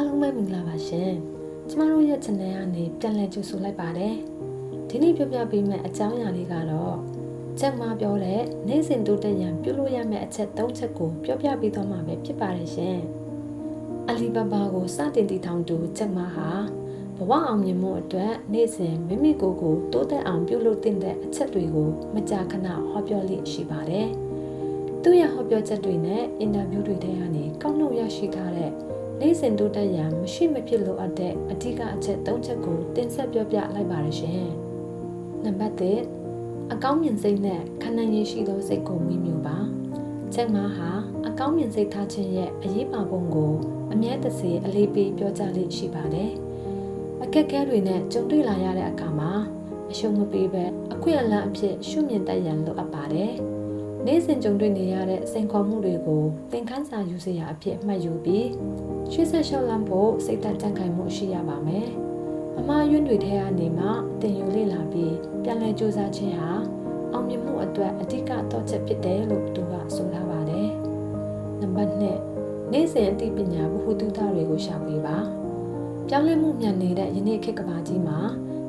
အားလုံးပဲမင်္ဂလာပါရှင်။ကျမတို့ရဲ့ channel ကနေပြန်လည်ကြိုဆိုလိုက်ပါတယ်။ဒီနေ့ပြောပြပေးမယ့်အကြောင်းအရာလေးကတော့ချက်မပြောတဲ့နေ့စဉ်တိုးတက်ရန်ပြုလို့ရမယ့်အချက်၃ချက်ကိုပြောပြပေးသွားမှာပဲဖြစ်ပါတယ်ရှင်။အလီဘာဘာကိုစတင်တည်ထောင်သူချက်မဟာဘဝအောင်မြင်မှုအတွက်နေ့စဉ်မိမိကိုယ်ကိုတိုးတက်အောင်ပြုလုပ်တဲ့အချက်တွေကိုမကြာခဏဟောပြောလေ့ရှိပါတယ်။သူ့ရဲ့ဟောပြောချက်တွေနဲ့အင်တာဗျူးတွေထဲကနေကောက်နှုတ်ရရှိထားတဲ့ နေ့စဉ်တိုးတက်ရန်မရှိမဖြစ်လိုအပ်တဲ့အဓိကအချက်၃ချက်ကိုတင်ဆက်ပြောပြလိုက်ပါရရှင်။နံပါတ်1အကောင်းမြင်စိတ်နဲ့ခန္ဓာရည်ရှိသောစိတ်ကိုမိမျိုးပါ။ချက်မှာဟာအကောင်းမြင်စိတ်ထားခြင်းရဲ့အရေးပါပုံကိုအမြဲတစေအလေးပေးပြောကြားလိရှိပါတယ်။အခက်အခဲတွေနဲ့ကြုံတွေ့လာရတဲ့အခါမှာအရှုံးမပေးပဲအခွင့်အလမ်းအဖြစ်ရှုမြင်တတ်ရန်လိုအပ်ပါတယ်။ နေ့စဉ်ကြုံတွေ့နေရတဲ့စိန်ခေါ်မှုတွေကိုသင်ခန်းစာယူစရာအဖြစ်မှတ်ယူပြီးရွှေဆက်လျှောက်လန့်ဖို့စိတ်သက်ကြံ့ခိုင်မှုရှိရပါမယ်။အမှားယွင်းတွေထဲကနေမှတင်ယူလေ့လာပြီးပြန်လည်ကြိုးစားခြင်းဟာအောင်မြင်မှုအတွက်အဓိကတော့ချက်ဖြစ်တယ်လို့သူကဆိုထားပါတယ်။နံပါတ်2နေ့စဉ်အသိပညာဘ ഹു တုဒတွေကိုရှာဖွေပါ။ပြောင်းလဲမှုမြန်နေတဲ့ယနေ့ခေတ်ကမ္ဘာကြီးမှာ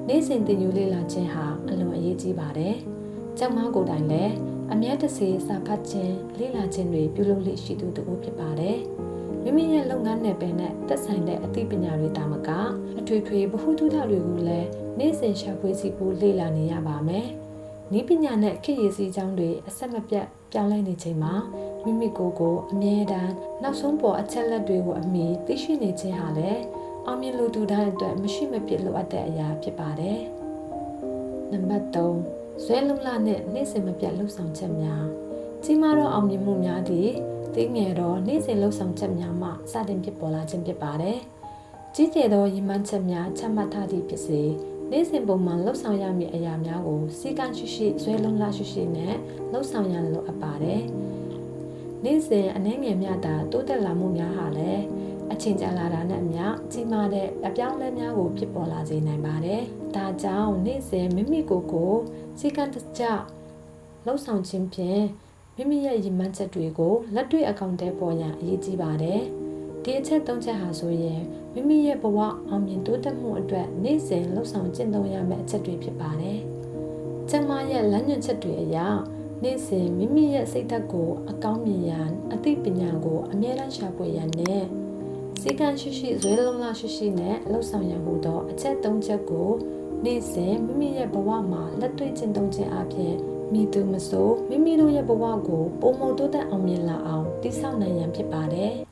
နေ့စဉ်တင်ယူလေ့လာခြင်းဟာအလွန်အရေးကြီးပါတယ်။ကျောင်းမကိုယ်တိုင်လည်း အမြဲတစေစာဖတ်ခြင်းလေ့လာခြင်းတွေပြုလုပ်လိရှိသူတူဖြစ်ပါတယ်။မိမိရဲ့လုပ်ငန်းနယ်ပယ်နဲ့သက်ဆိုင်တဲ့အသိပညာတွေတာမကအထွေထွေဗဟုသုတတွေကိုလည်းနေ့စဉ်ရှာဖွေစီပူလေ့လာနေရပါမယ်။ဤပညာနဲ့ခေတ်ရည်စည်းကြောင်းတွေအဆက်မပြတ်ပြောင်းလဲနေချိန်မှာမိမိကိုယ်ကိုအမြဲတမ်းနောက်ဆုံးပေါ်အချက်လက်တွေကိုအမိသိရှိနေခြင်းဟာလည်းအောင်မြင်လူသူတိုင်းအတွက်မရှိမဖြစ်လိုအပ်တဲ့အရာဖြစ်ပါတယ်။နံပါတ်3 ဇွဲလုံလနဲ့နေ့စဉ်မပြတ်လှုပ်ဆောင်ချက်များကြီးမားသောအောင်မြင်မှုများသည့်သိငယ်သောနေ့စဉ်လှုပ်ဆောင်ချက်များမှစတင်ဖြစ်ပေါ်လာခြင်းဖြစ်ပါတယ်။ကြီးကျယ်သောရည်မှန်းချက်များချမှတ်ထားသည့်ဖြစ်စေနေ့စဉ်ပုံမှန်လှုပ်ဆောင်ရမည့်အရာများကိုစီကံရှိရှိဇွဲလုံလရှိရှိနဲ့လှုပ်ဆောင်ရန်လိုအပ်ပါတယ်။နေ့စဉ်အနှဲငယ်များသာတိုးတက်လာမှုများဟာလည်း အချိန်ကြာလာတာနဲ့အမျှကြီးမားတဲ့အပြောင်းအလဲများကိုဖြစ်ပေါ်လာစေနိုင်ပါတယ်။ဒါကြောင့်နေ့စဉ်မိမိကိုယ်ကိုစီကံတကျလှုပ်ဆောင်ခြင်းဖြင့်မိမိရဲ့ရည်မှန်းချက်တွေကိုလက်တွေ့အကောင့်ထဲပေါ်ရန်အရေးကြီးပါတယ်။ဒီအချက်၃ချက်ဟာဆိုရင်မိမိရဲ့ဘဝအောင်မြင်တိုးတက်မှုအတွက်နေ့စဉ်လှုပ်ဆောင်ကျင့်သုံးရမယ့်အချက်တွေဖြစ်ပါတယ်။ကျမရဲ့လမ်းညွှန်ချက်တွေအရနေ့စဉ်မိမိရဲ့စိတ်ဓာတ်ကိုအကောင်းမြင်ရန်အသိပညာကိုအမြဲတမ်းရှာဖွေရန်နဲ့ စီကံရှိရှိဇွဲလုံးလာရှိရှိနဲ့လှုပ်ဆောင်ရန်ဟူသောအချက်၃ချက်ကိုနေ့စဉ်မိမိရဲ့ဘဝမှာလက်တွေ့ကျင့်သုံးခြင်းအပြင်မိသူမဆိုမိမိတို့ရဲ့ဘဝကိုပုံမတိုးတက်အောင်မြင်လာအောင်တည်ဆောက်နိုင်ရန်ဖြစ်ပါတယ်